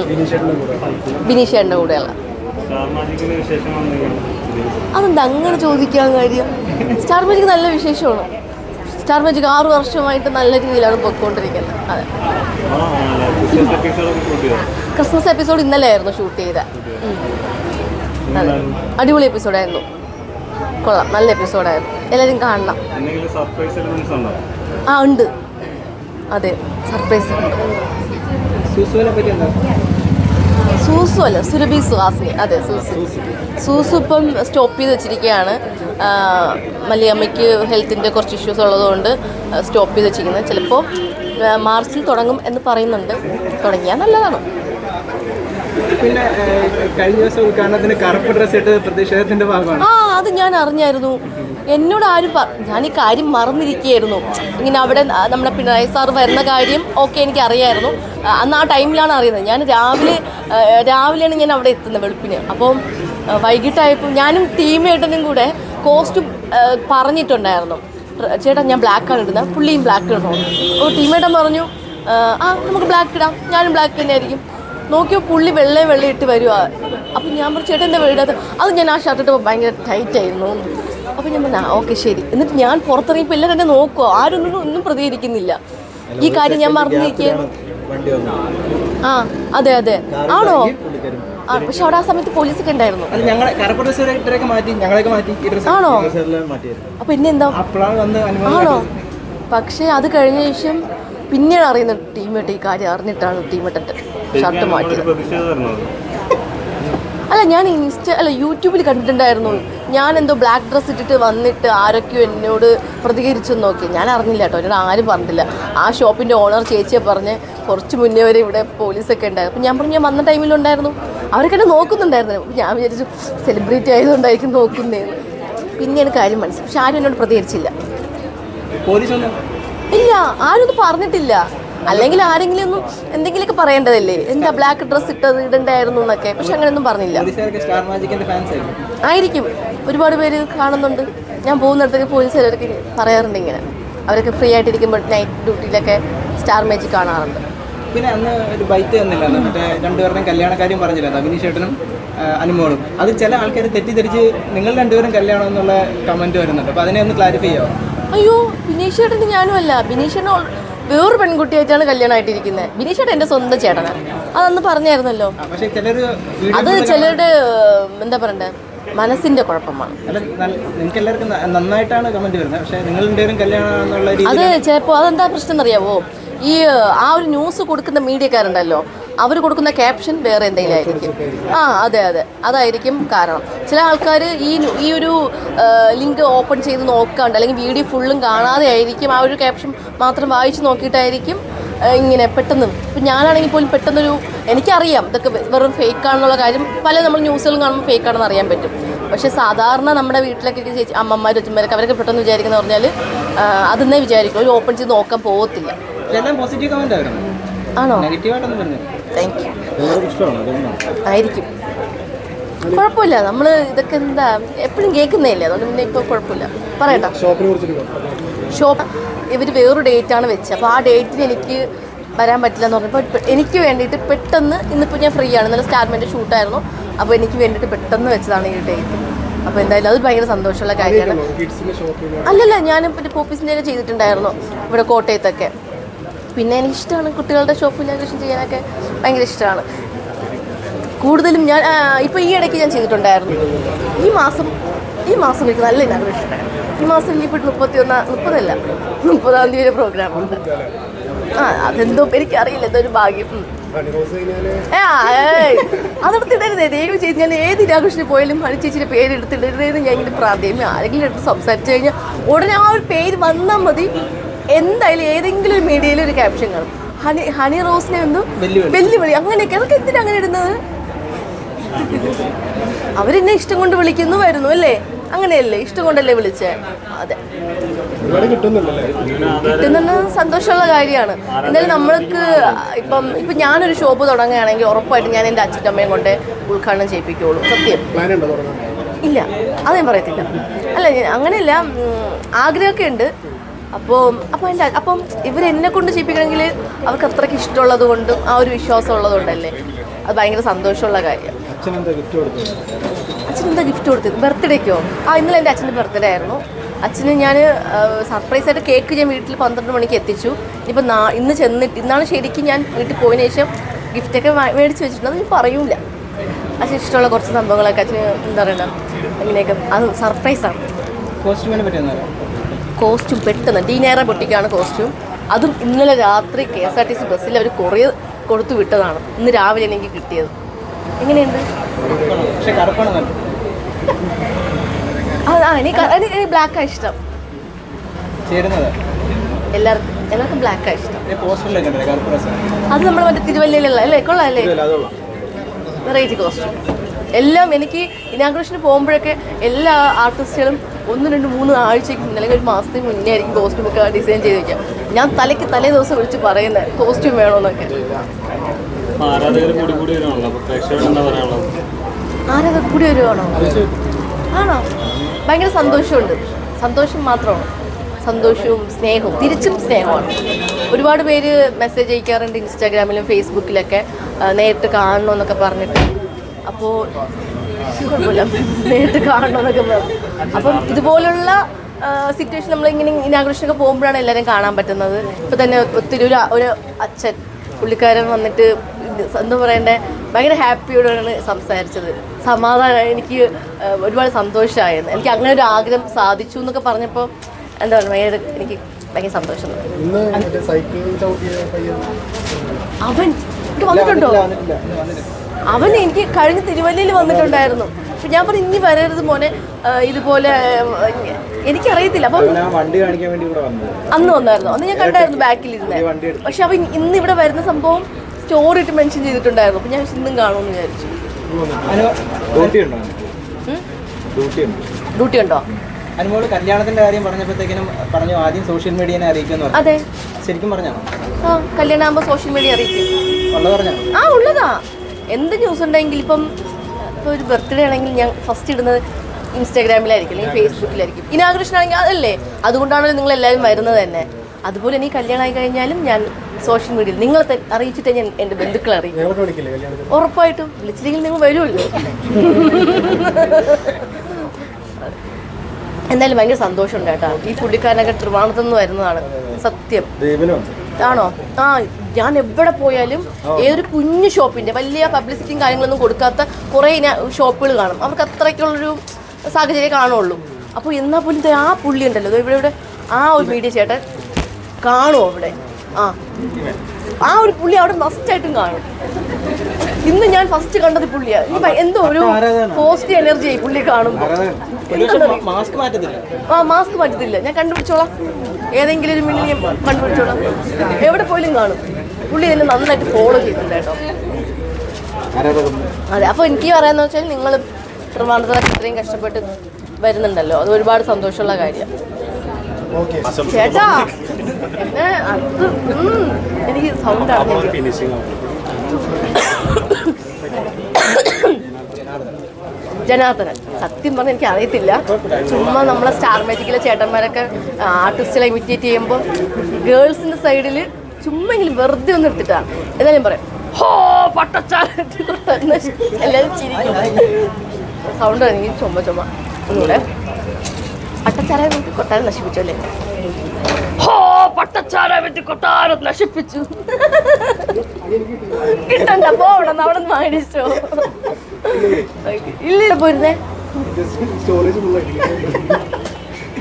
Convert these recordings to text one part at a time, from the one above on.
ബിനീഷേട്ടന്റെ കൂടെ. കൂടെയുള്ള. അതെന്താ അങ്ങനെ ചോദിക്കാൻ കാര്യം? സ്റ്റാർ മാജിക് നല്ല വിശേഷമാണ്. സ്റ്റാർ മാജിക് ആറു വർഷമായിട്ട് നല്ല രീതിയിലാണ് പൊയ്ക്കൊണ്ടിരിക്കുന്നത്. അതെ. ക്രിസ്മസ് എപ്പിസോഡ് ഇന്നലെ ആയിരുന്നു ഷൂട്ട് ചെയ്ത. അടിപൊളി എപ്പിസോഡായിരുന്നു. കൊള്ളാം. നല്ല എപ്പിസോഡായിരുന്നു. എല്ലാവരും കാണണം. ആ ഉണ്ട്. അതെ. സർപ്രൈസ്. ഉണ്ട് സൂസു അല്ല സുരഭി സുഹാസിനി. അതെ സൂസു. സൂസു ഇപ്പം സ്റ്റോപ്പ് ചെയ്ത് വെച്ചിരിക്കുകയാണ്. മല്ലിയമ്മയ്ക്ക് ഹെൽത്തിന്റെ കുറച്ച് ഇഷ്യൂസ് ഉള്ളതുകൊണ്ട് സ്റ്റോപ്പ് ചെയ്ത് വെച്ചിരിക്കുന്നത്. ചിലപ്പോൾ മാർച്ചിൽ തുടങ്ങും എന്ന് പറയുന്നുണ്ട്. തുടങ്ങിയാൽ നല്ലതാണ്. പിന്നെ കഴിഞ്ഞ ദിവസം ഉദ്ഘാടനത്തിന് കറുപ്പ് ഡ്രസ് ഇട്ട് പ്രതിഷേധത്തിന്റെ ഭാഗമാണ്. ആ അത് ഞാൻ അറിഞ്ഞായിരുന്നു. എന്നോട് ആരും ഞാൻ ഈ കാര്യം മറന്നിരിക്കുകയായിരുന്നു. ഇങ്ങനെ അവിടെ നമ്മുടെ പിണറായി സാർ വരുന്ന കാര്യം ഓക്കെ എനിക്ക് അറിയായിരുന്നു. അന്ന് ആ ടൈമിലാണ് അറിയുന്നത്. ഞാൻ രാവിലെ രാവിലെയാണ് ഞാൻ അവിടെ എത്തുന്നത് വെളുപ്പിന്. അപ്പം വൈകിട്ടായപ്പോൾ ഞാനും ടീമേട്ടനും കൂടെ കോസ്റ്റ്യൂം പറഞ്ഞിട്ടുണ്ടായിരുന്നു. "പ്ര- ചേട്ടാ ഞാൻ ബ്ലാക്കാണ് ഇടുന്നത്. പുള്ളിയും ബ്ലാക്ക് ഇടണോ അപ്പോൾ ടീമേട്ടൻ പറഞ്ഞു "ആ, നമുക്ക് ബ്ലാക്ക് ഇടാം. ഞാനും ബ്ലാക്ക് തന്നെ ആയിരിക്കും നോക്കിയോ പുള്ളി വെള്ളേ വെള്ളം ഇട്ട് വരുവാ. അപ്പം ഞാൻ പറഞ്ഞു ചേട്ടൻ എന്താ വീടത് അത് ഞാൻ ആ ഷർട്ട് ഇട്ടപ്പോൾ ഭയങ്കര ടൈറ്റ് ആയിരുന്നു. അപ്പം ഞാൻ പറഞ്ഞു ഓക്കെ ശരി. എന്നിട്ട് ഞാൻ പുറത്തിറങ്ങിയപ്പോൾ എല്ലാം തന്നെ നോക്കുമോ ആരും ഒന്നും പ്രതികരിക്കുന്നില്ല. ഈ കാര്യം ഞാൻ മറന്നിരിക്കുക ആ അതെ അതെ. ആണോ? ആ പക്ഷെ അവിടെ ആ സമയത്ത് പോലീസൊക്കെ ഉണ്ടായിരുന്നു. ആണോ? അപ്പൊ പിന്നെ എന്താ ആണോ? പക്ഷെ അത് കഴിഞ്ഞ ശേഷം പിന്നീട് അറിയുന്ന ടീമേട്ട് ഈ കാര്യം അറിഞ്ഞിട്ടാണ് ടീമേട്ടന്റെ ഷർട്ട് മാറ്റിയത്. അല്ല ഞാൻ ഇൻസ്റ്റ അല്ല യൂട്യൂബിൽ കണ്ടിട്ടുണ്ടായിരുന്നു. ഞാൻ എന്തോ ബ്ലാക്ക് ഡ്രസ്സ് ഇട്ടിട്ട് വന്നിട്ട് ആരൊക്കെയോ എന്നോട് പ്രതികരിച്ചു നോക്കി. ഞാൻ അറിഞ്ഞില്ല കേട്ടോ എന്നോട് ആരും പറഞ്ഞില്ല ആ ഷോപ്പിന്റെ ഓണർ ചേച്ചിയെ പറഞ്ഞ് കുറച്ച് മുന്നേ വരെ ഇവിടെ പോലീസൊക്കെ ഉണ്ടായിരുന്നു. അപ്പം ഞാൻ പറഞ്ഞു ഞാൻ വന്ന ടൈമിലുണ്ടായിരുന്നു അവരൊക്കെ എന്നെ നോക്കുന്നുണ്ടായിരുന്നു. അപ്പം ഞാൻ വിചാരിച്ചു സെലിബ്രിറ്റി ആയതുകൊണ്ടായിരിക്കും നോക്കുന്നതെന്ന് പിന്നെയാണ് കാര്യം മനസ്സിലായി. പക്ഷെ ആരും എന്നോട് പ്രതികരിച്ചില്ല. പോലീസ് ഒന്നും ഇല്ല ആരും പറഞ്ഞിട്ടില്ല. അല്ലെങ്കിൽ ആരെങ്കിലും ഒന്നും എന്തെങ്കിലുമൊക്കെ പറയേണ്ടതല്ലേ? എന്താ ബ്ലാക്ക് ഡ്രസ് ഇട്ടത് ഇടണ്ടായിരുന്നു എന്നൊക്കെ. പക്ഷെ അങ്ങനെയൊന്നും പറഞ്ഞില്ല. ആയിരിക്കും. ഒരുപാട് പേര് കാണുന്നുണ്ട്. ഞാൻ പോകുന്നിടത്തേക്ക് പോലീസുകാരൊക്കെ പറയാറുണ്ട് ഇങ്ങനെ. അവരൊക്കെ ഫ്രീ ആയിട്ടിരിക്കുമ്പോൾ നൈറ്റ് ഡ്യൂട്ടിയിലൊക്കെ സ്റ്റാർ മാജിക് കാണാറുണ്ട്. പിന്നെ അന്ന് ഒരു ബൈറ്റ് തന്നില്ല. മറ്റേ രണ്ടുപേരുടെയും കല്യാണക്കാര്യം പറഞ്ഞില്ല? അഭിനീഷ് ചേട്ടനും അനുമോളും. അത് ചില ആൾക്കാർ തെറ്റിദ്ധരിച്ച് നിങ്ങൾ രണ്ടുപേരും കല്യാണം എന്നുള്ള കമന്റ് വരുന്നുണ്ട്. അപ്പൊ അതിനെ ഒന്ന് ക്ലാരിഫൈ ചെയ്യാമോ അയ്യോ ബിനീഷ് ചേട്ടന് ഞാനും അല്ല. ബിനീഷ് ചേട്ടൻ ഓൾ- വേറൊരു പെൺകുട്ടിയായിട്ടാണ് കല്യാണമായിട്ടിരിക്കുന്നത് ബിനീഷ് ചേട്ടൻ എന്റെ സ്വന്തം ചേട്ടനാണ് അതന്ന് പറഞ്ഞായിരുന്നല്ലോ. അത് ചിലരുടെ എന്താ പറയണ്ടേ മനസ്സിന്റെ കുഴപ്പമാണ്. നന്നായിട്ടാണ് കമന്റ് വരുന്നത്. പക്ഷേ നിങ്ങൾ കല്യാണം അത് ചിലപ്പോൾ അതെന്താ പ്രശ്നം എന്നറിയാവോ ഈ ആ ഒരു ന്യൂസ് കൊടുക്കുന്ന മീഡിയക്കാരുണ്ടല്ലോ. അവർ കൊടുക്കുന്ന ക്യാപ്ഷൻ വേറെ എന്തെങ്കിലും ആയിരിക്കും ആ അതെ അതെ. അതായിരിക്കും കാരണം. ചില ആൾക്കാർ ഈ ഈ ഒരു ലിങ്ക് ഓപ്പൺ ചെയ്ത് നോക്കാണ്ട് അല്ലെങ്കിൽ വീഡിയോ ഫുള്ളും കാണാതെ ആയിരിക്കും ആ ഒരു ക്യാപ്ഷൻ മാത്രം വായിച്ച് നോക്കിയിട്ടായിരിക്കും ഇങ്ങനെ പെട്ടെന്ന്. ഇപ്പം ഞാനാണെങ്കിൽ പോലും പെട്ടെന്നൊരു എനിക്കറിയാം ഇതൊക്കെ വെറും ഫേക്ക് ആണെന്നുള്ള കാര്യം. പല നമ്മൾ ന്യൂസുകളും കാണുമ്പോൾ ഫേക്ക് ആണെന്ന് അറിയാൻ പറ്റും. പക്ഷെ സാധാരണ നമ്മുടെ വീട്ടിലൊക്കെ ചേച്ചി അമ്മമാരും അച്ഛന്മാരൊക്കെ അവരൊക്കെ പെട്ടെന്ന് വിചാരിക്കുന്ന പറഞ്ഞാൽ അതെന്നേ വിചാരിക്കും ഒരു ഓപ്പൺ ചെയ്ത് നോക്കാൻ പോകത്തില്ല ആണോ? നെഗറ്റീവായിട്ടൊന്നും താങ്ക് യു ആയിരിക്കും. കുഴപ്പമില്ല. നമ്മൾ ഇതൊക്കെ എന്താ എപ്പോഴും കേൾക്കുന്നതല്ലേ? അതുകൊണ്ട് പിന്നെ ഇപ്പോൾ കുഴപ്പമില്ല. പറയട്ടോ. ഷോപ്പ് ഇവർ വേറൊരു ഡേറ്റാണ് വെച്ചത്. അപ്പോൾ ആ ഡേറ്റിന് എനിക്ക് വരാൻ പറ്റില്ല എന്ന് പറഞ്ഞപ്പോൾ എനിക്ക് വേണ്ടിയിട്ട് പെട്ടെന്ന് ഇന്നിപ്പോൾ ഞാൻ ഫ്രീ ആണ്. ഇന്നലെ സ്റ്റാർമെന്റെ ഷൂട്ടായിരുന്നു. അപ്പോൾ എനിക്ക് വേണ്ടിയിട്ട് പെട്ടെന്ന് വെച്ചതാണ് ഈ ഡേറ്റ്. അപ്പോൾ എന്തായാലും അത് ഭയങ്കര സന്തോഷമുള്ള കാര്യമാണ്. അല്ലല്ല ഞാൻ പിന്നെ പോപ്പീസിന്റെ ചെയ്തിട്ടുണ്ടായിരുന്നു. ഇവിടെ കോട്ടയത്തൊക്കെ. പിന്നെ എനിക്കിഷ്ടമാണ് കുട്ടികളുടെ ഷോപ്പിൽ ഡെക്കറേഷൻ ചെയ്യാനൊക്കെ ഭയങ്കര ഇഷ്ടമാണ്. കൂടുതലും ഞാൻ ഇപ്പോൾ ഈ ഇടയ്ക്ക് ഞാൻ ചെയ്തിട്ടുണ്ടായിരുന്നു. ഈ മാസം ഈ മാസം എനിക്ക് നല്ല ഇനാഗ്രേഷൻ ഉണ്ടായിരുന്നു ഈ മാസം ഇനിയിപ്പോൾ മുപ്പത്തി ഒന്നാം മുപ്പതല്ല മുപ്പതാം തീയതി വരെ പ്രോഗ്രാം ഉണ്ട്. ആ അതെന്തോ എനിക്കറിയില്ല ഒരു ഭാഗ്യം. അതെടുത്തിടരുതേ ദൈവം ചെയ്ത് ഞാൻ ഏത് ഇനാഘോഷത്തിന് പോയാലും ഹണി ചേച്ചിയുടെ പേര് എടുത്തിടരുതെന്ന് ഞാൻ ഇങ്ങനെ പ്രാർത്ഥിക്കും ആരെങ്കിലും എടുത്ത് സംസാരിച്ചു കഴിഞ്ഞാൽ ഉടനെ ആ ഒരു പേര് വന്നാൽ മതി. എന്തായാലും ഏതെങ്കിലും ഒരു മീഡിയയിൽ ഒരു ക്യാപ്ഷൻ കാണും. ഹണി ഹണി റോസിനെ ഒന്ന് വെല്ലുവിളി. അങ്ങനെയൊക്കെ. അതൊക്കെ എന്തിനാ അങ്ങനെ ഇടുന്നത്? അവരെന്നെ ഇഷ്ടം കൊണ്ട് വിളിക്കുന്നു വരുന്നു അല്ലേ? അങ്ങനെയല്ലേ? ഇഷ്ടം കൊണ്ടല്ലേ വിളിച്ചേ? അതെ. കിട്ടുന്നത് സന്തോഷമുള്ള കാര്യമാണ്. എന്തായാലും നമ്മൾക്ക് ഇപ്പം ഇപ്പം ഞാനൊരു ഷോപ്പ് തുടങ്ങുകയാണെങ്കിൽ ഉറപ്പായിട്ടും ഞാൻ എന്റെ അച്ഛനമ്മയും കൊണ്ട് ഉദ്ഘാടനം ചെയ്യിപ്പിക്കുള്ളൂ. സത്യം. പ്ലാൻ ഉണ്ടോ തുടങ്ങാൻ? ഇല്ല. അത് ഞാൻ പറയത്തില്ല. അല്ല അങ്ങനെയല്ല. ആഗ്രഹമൊക്കെ ഉണ്ട്. അപ്പോൾ അപ്പോൾ എന്റെ അപ്പം ഇവരെന്നെ കൊണ്ട് ചെയ്യിപ്പിക്കണമെങ്കിൽ അവർക്ക് അത്രയ്ക്ക് ഇഷ്ടമുള്ളത് കൊണ്ടും ആ ഒരു വിശ്വാസം ഉള്ളതുകൊണ്ടല്ലേ അത് ഭയങ്കര സന്തോഷമുള്ള കാര്യം. അച്ഛനെന്താ ഗിഫ്റ്റ് കൊടുത്തത്? ബർത്ത്ഡേക്കോ ആ ഇന്നലെ എന്റെ അച്ഛന്റെ ബർത്ത്ഡേ ആയിരുന്നു. അച്ഛന് ഞാൻ സർപ്രൈസ് ആയിട്ട് കേക്ക് ഞാൻ വീട്ടിൽ പന്ത്രണ്ട് മണിക്ക് എത്തിച്ചു. ഇപ്പം നാ ഇന്ന് ചെന്നിട്ട് ഇന്നാണ് ശരിക്കും ഞാൻ വീട്ടിൽ പോയതിന് ശേഷം ഗിഫ്റ്റൊക്കെ മേടിച്ച് വെച്ചിട്ടുണ്ട്. അത് ഞാൻ പറയൂല. അച്ഛൻ ഇഷ്ടമുള്ള കുറച്ച് സംഭവങ്ങളൊക്കെ അച്ഛന് എന്താ പറയുക അങ്ങനെയൊക്കെ അത് സർപ്രൈസാണ് കോസ്റ്റ്യൂമിനെ പറ്റി കോസ്റ്റ്യൂം പെട്ടെന്ന് ഡീനേറ പൊട്ടിക്കാണ് കോസ്റ്റ്യൂം. അതും ഇന്നലെ രാത്രി K S R T C ബസ്സിൽ അവർ കുറേ കൊടുത്തു വിട്ടതാണ്. ഇന്ന് രാവിലെ എനിക്ക് കിട്ടിയത്. എങ്ങനെയുണ്ട്? ആ ആ, എനിക്ക് എനിക്ക് ബ്ലാക്കാണ് ഇഷ്ടം. എല്ലാവർക്കും എല്ലാവർക്കും ബ്ലാക്കാണ് ഇഷ്ടം. അത് നമ്മൾ മറ്റേ തിരുവല്ലയിലുള്ള അല്ലേ? കൊള്ളാല്ലേ വെറൈറ്റി കോസ്റ്റ്യൂം. എല്ലാം എനിക്ക് ഇനാഗ്രേഷന് പോകുമ്പോഴൊക്കെ എല്ലാ ആർട്ടിസ്റ്റുകളും ഒന്ന് രണ്ട് മൂന്ന് ആഴ്ചയ്ക്ക് മുന്നേ അല്ലെങ്കിൽ ഒരു മാസത്തിന് മുന്നേ ആയിരിക്കും കോസ്റ്റ്യൂം ഒക്കെ ഡിസൈൻ ചെയ്ത് വെക്കുക. ഞാൻ തലയ്ക്ക് തലേ ദിവസം വിളിച്ച് പറയുന്നത് കോസ്റ്റ്യൂം വേണമെന്നൊക്കെ ആരാധകർ കൂടി വരുവാണോ? ആണോ? ഭയങ്കര സന്തോഷമുണ്ട്. സന്തോഷം മാത്രമാണ്. സന്തോഷവും സ്നേഹവും. തിരിച്ചും സ്നേഹമാണ്. ഒരുപാട് പേര് മെസ്സേജ് അയക്കാറുണ്ട് ഇൻസ്റ്റാഗ്രാമിലും ഫേസ്ബുക്കിലൊക്കെ നേരിട്ട് കാണണമെന്നൊക്കെ പറഞ്ഞിട്ട്. അപ്പോൾ കുഴപ്പമില്ല. നേരിട്ട് കാണണമെന്നൊക്കെ പറയാം അപ്പം ഇതുപോലുള്ള സിറ്റുവേഷൻ നമ്മൾ നമ്മളിങ്ങനെ ഇനാഗ്രേഷനൊക്കെ പോകുമ്പോഴാണ് എല്ലാവരും കാണാൻ പറ്റുന്നത്. ഇപ്പം തന്നെ ഒത്തിരി ഒരു ഒരു അച്ഛൻ പുള്ളിക്കാരൻ വന്നിട്ട് എന്താ പറയണ്ടേ? ഭയങ്കര ഹാപ്പിയോടാണ് സംസാരിച്ചത്. സമാധാനം എനിക്ക് ഒരുപാട് സന്തോഷമായിരുന്നു. എനിക്ക് അങ്ങനെ ഒരു ആഗ്രഹം സാധിച്ചു എന്നൊക്കെ പറഞ്ഞപ്പോൾ എന്താ പറയുക ഭയങ്കര എനിക്ക് ഭയങ്കര സന്തോഷം അവൻ? വന്നിട്ടുണ്ടോ? അവൻ എനിക്ക് കഴിഞ്ഞ തിരുവല്ലയിൽ വന്നിട്ടുണ്ടായിരുന്നു. പക്ഷെ ഞാൻ പറഞ്ഞു ഇനി വരരുത് മോനെ. ഇതുപോലെ എനിക്കറിയത്തില്ല. അപ്പം വണ്ടി കാണിക്കാൻ വേണ്ടി ഇവിടെ വന്നത്. അന്ന് വന്നായിരുന്നു. അന്ന് ഞാൻ കണ്ടായിരുന്നു ബാക്കിൽ ഇരുന്ന് ഈ വണ്ടി പക്ഷെ അവൻ ഇന്ന് ഇവിടെ വരുന്ന സംഭവം സ്റ്റോറി ഇട്ട് മെൻഷൻ ചെയ്തിട്ടുണ്ടായിരുന്നു. അപ്പം ഞാൻ ഇന്നും കാണുമെന്ന് വിചാരിച്ചു. ഡ്യൂട്ടി ഉണ്ടോ? അനുമോൾ കല്യാണത്തിന്റെ കാര്യം പറഞ്ഞപ്പോഴത്തേക്കിനും പറഞ്ഞു ആദ്യം സോഷ്യൽ മീഡിയനെ അറിയിക്കുന്നു പറഞ്ഞു. അതെ. ശരിക്കും പറഞ്ഞാണോ ആ കല്യാണമാകുമ്പോൾ സോഷ്യൽ മീഡിയ അറിയിക്കും. ഉള്ളത് പറഞ്ഞാണോ ആ ഉള്ളതാ. എന്ത് ന്യൂസ് ഉണ്ടെങ്കിൽ ഇപ്പം ഇപ്പോൾ ഒരു ബർത്ത്ഡേ ആണെങ്കിൽ ഞാൻ ഫസ്റ്റ് ഇടുന്നത് ഇൻസ്റ്റാഗ്രാമിലായിരിക്കും അല്ലെങ്കിൽ ഫേസ്ബുക്കിലായിരിക്കും ഇനാഗ്രേഷൻ ആണെങ്കിൽ അതല്ലേ? അതുകൊണ്ടാണല്ലോ നിങ്ങൾ എല്ലാവരും വരുന്നത് തന്നെ. അതുപോലെ എനിക്ക് കല്യാണമായി കഴിഞ്ഞാലും ഞാൻ സോഷ്യൽ മീഡിയയിൽ നിങ്ങളെ അറിയിച്ചിട്ടേ ഞാൻ എന്റെ ബന്ധുക്കളെ അറിയിക്കും ഉറപ്പായിട്ടും. വിളിച്ചില്ലെങ്കിൽ നിങ്ങൾ വരുമല്ലോ. എന്തായാലും ഭയങ്കര സന്തോഷമുണ്ട് കേട്ടോ. ഈ പുള്ളിക്കാരനൊക്കെ ട്രിവാണത്തു നിന്ന് വരുന്നതാണ്. സത്യം. ആണോ ആ ഞാൻ എവിടെ പോയാലും ഏതൊരു കുഞ്ഞു ഷോപ്പിന്റെ വലിയ പബ്ലിസിറ്റിയും കാര്യങ്ങളൊന്നും കൊടുക്കാത്ത കുറേ ഷോപ്പുകൾ കാണും. അവർക്ക് അത്രയ്ക്കുള്ളൊരു സാഹചര്യം കാണുള്ളൂ. അപ്പോൾ എന്നാൽ പോലും ആ പുള്ളി ഉണ്ടല്ലോ. ഇവിടെ ഇവിടെ ആ ഒരു മീഡിയ ചേട്ടൻ കാണുമോ അവിടെ? ആ. ആ ഒരു പുള്ളി അവിടെ മസ്റ്റായിട്ടും കാണും. ഇന്ന് ഞാൻ ഫസ്റ്റ് കണ്ടത് പുള്ളിയാ. എന്തോ ഒരു പോസിറ്റീവ് എനർജി ആയി പുള്ളി കാണുമ്പോൾ മാറ്റത്തില്ല. ആ മാസ്ക് മാറ്റത്തില്ല. ഞാൻ കണ്ടുപിടിച്ചോളാം. ഏതെങ്കിലും ഒരു മിനിറ്റ് ഞാൻ കണ്ടുപിടിച്ചോളാം. എവിടെ പോയാലും കാണും. പുള്ളി എന്നെ നന്നായിട്ട് ഫോളോ ചെയ്തിട്ടുണ്ട് കേട്ടോ. അതെ അപ്പോൾ എനിക്ക് പറയാന്ന് വെച്ചാൽ നിങ്ങൾ പ്രമാണത്തിൽ ഇത്രയും കഷ്ടപ്പെട്ട് വരുന്നുണ്ടല്ലോ. അത് ഒരുപാട് സന്തോഷമുള്ള കാര്യമാണ് ഓക്കെ ചേട്ടാ എന്നെ അത് എനിക്ക് സൗണ്ട് ഫിനിഷിംഗ് ജനാർദ്ദനൻ. സത്യം പറഞ്ഞാൽ എനിക്ക് അറിയത്തില്ല. ചുമ്മാ നമ്മളെ സ്റ്റാർ മാജിക്കിലെ ചേട്ടന്മാരൊക്കെ ആർട്ടിസ്റ്റുകളെ ഇമിറ്റേറ്റ് ചെയ്യുമ്പോൾ ഗേൾസിന്റെ സൈഡിൽ ചുമ്മെങ്കിലും വെറുതെ ഒന്ന് എടുത്തിട്ടാണ്. എന്തായാലും പറയാം ഹോ പട്ടച്ചാരത്തി കൊട്ടെന്ന് എല്ലാവരും ചിരിക്കും. സൗണ്ട് എനിക്ക് ചുമ ചുമ ഒന്നുകൂടെ. പട്ടച്ചാര വീട്ടിൽ കൊട്ടാരം നശിപ്പിച്ചു അല്ലേ ഹോ പട്ടച്ചാര വീട്ടിൽ കൊട്ടാരം നശിപ്പിച്ചു. കിട്ടണ്ട പോവണം അവിടെ നിന്ന് മേടിച്ചോ ഇല്ല പോയിരുന്നേ സ്റ്റോറേജ് ഫുള്ളാക്കി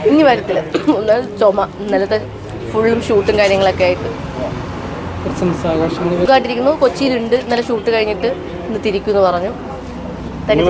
ഇനി വരത്തില്ല. ഒന്നാമത് ചുമ ഇന്നലത്തെ ഫുള്ളും ഷൂട്ടും കാര്യങ്ങളൊക്കെ ആയിട്ട്. ക്രിസ്മസ് കൊച്ചിയിലുണ്ട്. ഇന്നലെ ഷൂട്ട് കഴിഞ്ഞിട്ട് ഇന്ന് തിരിക്കുന്നു പറഞ്ഞു. തന്നെ